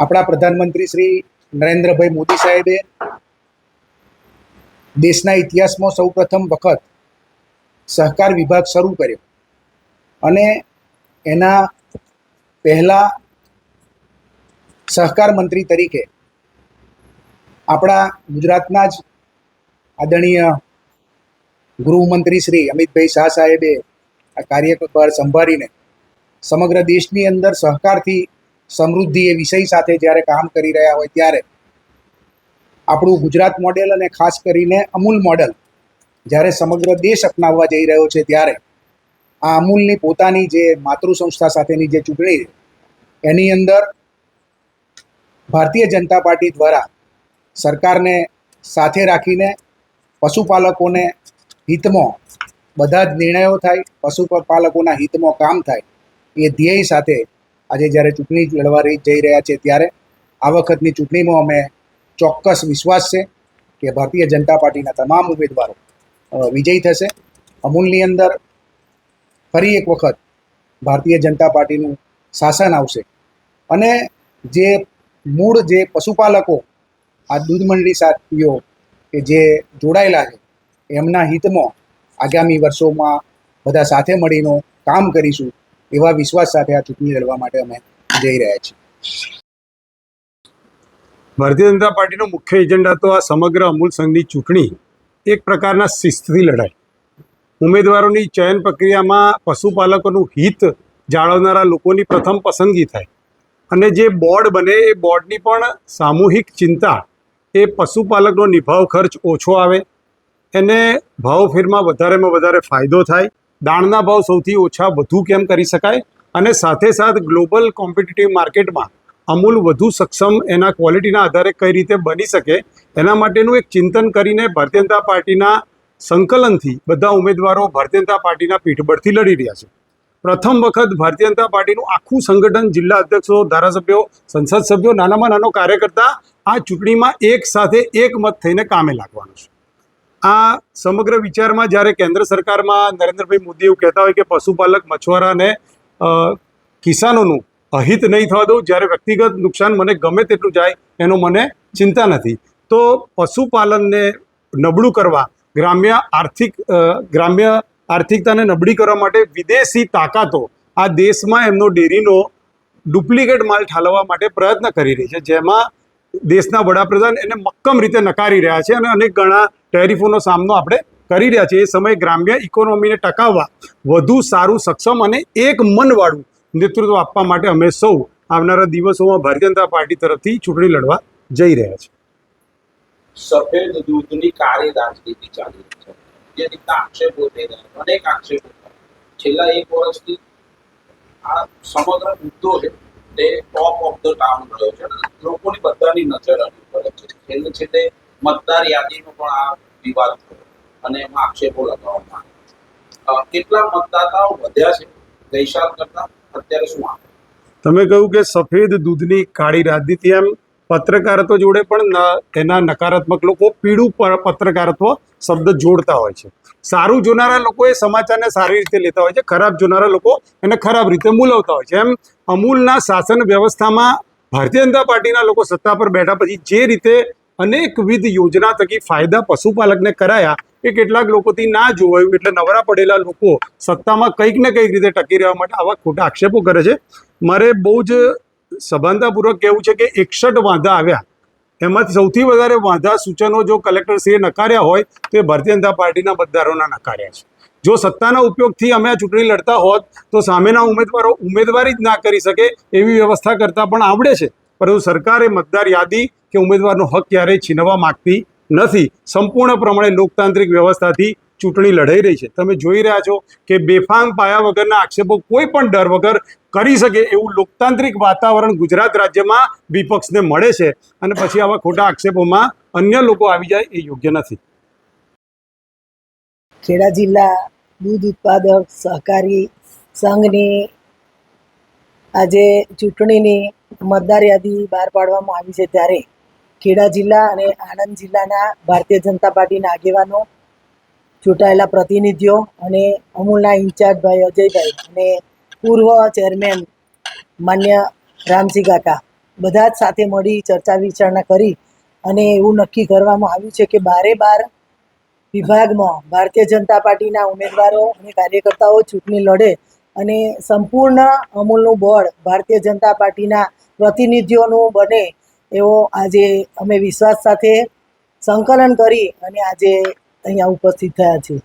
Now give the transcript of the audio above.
આપણા પ્રધાનમંત્રી શ્રી નરેન્દ્રભાઈ મોદી સાહેબે દેશના ઇતિહાસમાં સૌપ્રથમ વખત સહકાર વિભાગ શરૂ કર્યો. અને એના પહેલા સહકાર મંત્રી તરીકે આપણા ગુજરાતના જ આદરણીય ગૃહમંત્રી શ્રી અમિતભાઈ શાહ સાહેબે આ કાર્યકર સંભાળીને સમગ્ર દેશની અંદર સહકારથી સમૃદ્ધિ એ વિષય સાથે જ્યારે કામ કરી રહ્યા હોય ત્યારે આપણું ગુજરાત મોડેલ અને ખાસ કરીને અમૂલ મોડેલ જ્યારે સમગ્ર દેશ અપનાવવા જઈ રહ્યો છે ત્યારે આ અમૂલની પોતાની જે માતૃ સંસ્થા સાથેની જે ચૂંટણી એની અંદર ભારતીય જનતા પાર્ટી દ્વારા સરકારને સાથે રાખીને પશુપાલકોને હિતમાં બધા જ નિર્ણયો થાય, પશુપાલકોના હિતમાં કામ થાય એ ધ્યેય સાથે આજે જ્યારે ચૂંટણી લડવા જઈ રહ્યા છે ત્યારે આ વખતની ચૂંટણીમાં અમે ચોક્કસ વિશ્વાસ છે કે ભારતીય જનતા પાર્ટીના તમામ ઉમેદવારો વિજયી થશે. અમૂલની અંદર ફરી એક વખત ભારતીય જનતા પાર્ટીનું શાસન આવશે. અને જે મૂળ જે પશુપાલકો, આ દૂધ મંડળી સાથીઓ કે જે જોડાયેલા છે, એમના હિતમાં આગામી વર્ષોમાં બધા સાથે મળીને કામ કરીશું. એવા વિશ્વાસ સાથે આ ચૂંટણી લડવા માટે અમે જઈ રહ્યા છીએ. ભારતીય જનતા પાર્ટીનો મુખ્ય એજન્ડા તો આ સમગ્ર અમૂલ સંઘની ચૂંટણી. એક પ્રકારના શિસ્તથી લડાય ઉમેદવારોની ચયન પ્રક્રિયામાં પશુપાલકોનું હિત જાળવનારા લોકોની પ્રથમ પસંદગી થાય. અને જે બોર્ડ બને એ બોર્ડની પણ સામૂહિક ચિંતા એ પશુપાલકનો નિભાવ ખર્ચ ઓછો આવે. એને ભાવફેરમાં વધારેમાં વધારે ફાયદો થાય. દાણના ભાવ સૌથી ઓછા વધુ કેમ કરી શકાય? અને સાથે સાથ ગ્લોબલ કોમ્પિટિટિવ માર્કેટમાં અમૂલ વધુ સક્ષમ એના ક્વોલિટીના આધારે કઈ રીતે બની શકે? એના માટેનું એક ચિંતન કરીને ભારતીય જનતા પાર્ટીના સંકલનથી બધા ઉમેદવારો ભારતીય જનતા પાર્ટીના પીઠબળથી લડી રહ્યા છે. પ્રથમ વખત ભારતીય જનતા પાર્ટીનું આખું સંગઠન જિલ્લા અધ્યક્ષો, ધારાસભ્યો, સંસદ સભ્યો, નાનામાં નાનો કાર્યકર્તા આ ચૂંટણીમાં એક સાથે એક મત થઈને કામે લાગવાનું છે. આ સમગ્ર વિચારમાં જ્યારે કેન્દ્ર સરકારમાં નરેન્દ્રભાઈ મોદી એવું કહેતા હોય કે પશુપાલક મછુઆરાને કિસાનોનું અહિત નહીં થવા દઉં, જ્યારે વ્યક્તિગત નુકસાન મને ગમે તેટલું જાય એનો મને ચિંતા નથી. તો પશુપાલનને નબળું કરવા, ગ્રામ્ય આર્થિક ગ્રામ્ય આર્થિકતાને નબળી કરવા માટે વિદેશી તાકાતો આ દેશમાં એમનો ડેરીનો ડુપ્લિકેટ માલ ઠાલવવા માટે પ્રયત્ન કરી રહી છે. જેમાં દેશના વડાપ્રધાન એને મક્કમ રીતે નકારી રહ્યા છે અને અનેક ઘણા ટેરિફોનો સામનો આપણે કરી રહ્યા છીએ. એ સમયે ગ્રામ્ય ઇકોનોમીને ટકાવવા વધુ સારું, સક્ષમ અને એક મનવાળું નેતૃત્વ આપવા માટે અમે સૌ આવનારા દિવસોમાં ભારતીય જનતા પાર્ટી તરફથી ચૂંટણી લડવા જઈ રહ્યા છીએ. સફેદ દૂધની કાળી રાજનીતિ ચાલી રહી છે. જે આક્ષેપો થઈ રહ્યા અનેક આક્ષેપો. છેલ્લા એક વર્ષથી આ સમગ્ર મુદ્દો છે તે ટોપ ઓફ ધ ટાઉન રહ્યો છે લોકોની બધાની નજર આની ઉપર છે. છેલ્લે છેલ્લે મતદાર યાદીનો પણ આ વિવાદ થયો અને એમાં આક્ષેપો લગાવવામાં આવ્યા કેટલા મતદાતાઓ વધ્યા છે ગઈસાલ કરતા? અત્યારે શું આ તમે કહ્યું કે સફેદ દૂધની કાળી રાજનીતિ એમ? પત્રકારત્વ જોડે પણ તેના નકારાત્મક લોકો પીળું પત્રકારત્વ શબ્દ જોડતા હોય છે. સારું જોનારા લોકો એ સમાચારને સારી રીતે લેતા હોય છે, ખરાબ જોનારા લોકો એને ખરાબ રીતે મૂલવતા હોય છે. એમ અમૂલના શાસન વ્યવસ્થામાં ભારતીય જનતા પાર્ટીના લોકો સત્તા પર બેઠા પછી જે રીતે અનેકવિધ યોજના થકી ફાયદા પશુપાલકને કરાયા, એ કેટલાક લોકોથી ના જોવાયું એટલે નવરા પડેલા લોકો સત્તામાં કંઈક ને કંઈક રીતે ટકી રહેવા માટે આવા ખોટા આક્ષેપો કરે છે. મારે બહુ જ સભાનતાપૂર્વક કહેવું છે કે એકસઠ વાંધા આવ્યા. એમાંથી સૌથી વધારે વાંધા સૂચનો જો કલેક્ટરશ્રીએ નકાર્યા હોય, તો એ ભારતીય જનતા પાર્ટીના મતદારોના નકાર્યા છે. જો સત્તાના ઉપયોગથી અમે આ ચૂંટણી લડતા હોત, તો સામેના ઉમેદવારો ઉમેદવારી જ ના કરી શકે એવી વ્યવસ્થા કરતાં પણ આવડે છે. પરંતુ સરકારે મતદાર યાદી કે ઉમેદવારનો હક ક્યારેય છીનવવા માગતી નથી. સંપૂર્ણ પ્રમાણે લોકતાંત્રિક વ્યવસ્થાથી ચૂંટણી લડાઈ રહી છે. તમે જોઈ રહ્યા છો કે બેફામ પાયા વગરના આક્ષેપો કોઈ પણ ડર વગર કરી શકે એવું લોકતાંત્રિક વાતાવરણ ગુજરાત રાજ્યમાં વિપક્ષને મળે છે અને પછી આવા ખોટા આક્ષેપોમાં અન્ય લોકો આવી જાય એ યોગ્ય નથી. ખેડા જિલ્લા દૂધ ઉત્પાદક સહકારી સંઘની આજે ચૂંટણીની મતદાર યાદી બહાર પાડવામાં આવી છે ત્યારે ખેડા જિલ્લા અને આણંદ જિલ્લાના ભારતીય જનતા પાર્ટીના આગેવાનો ચૂંટાયેલા પ્રતિનિધિઓ અને અમૂલના ઇન્ચાર્જભાઈ અજયભાઈ અને પૂર્વ ચેરમેન માન્ય રામસિંહ કાકા. બધા જ સાથે મળી ચર્ચા વિચારણા કરી અને એવું નક્કી કરવામાં આવ્યું છે કે બારે બાર વિભાગમાં ભારતીય જનતા પાર્ટીના ઉમેદવારો અને કાર્યકર્તાઓ ચૂંટણી લડે અને સંપૂર્ણ અમૂલનું બોર્ડ ભારતીય જનતા પાર્ટીના પ્રતિનિધિઓનું બને એવો આજે અમે વિશ્વાસ સાથે સંકલન કરી અને આજે અહીંયા ઉપસ્થિત થયા છીએ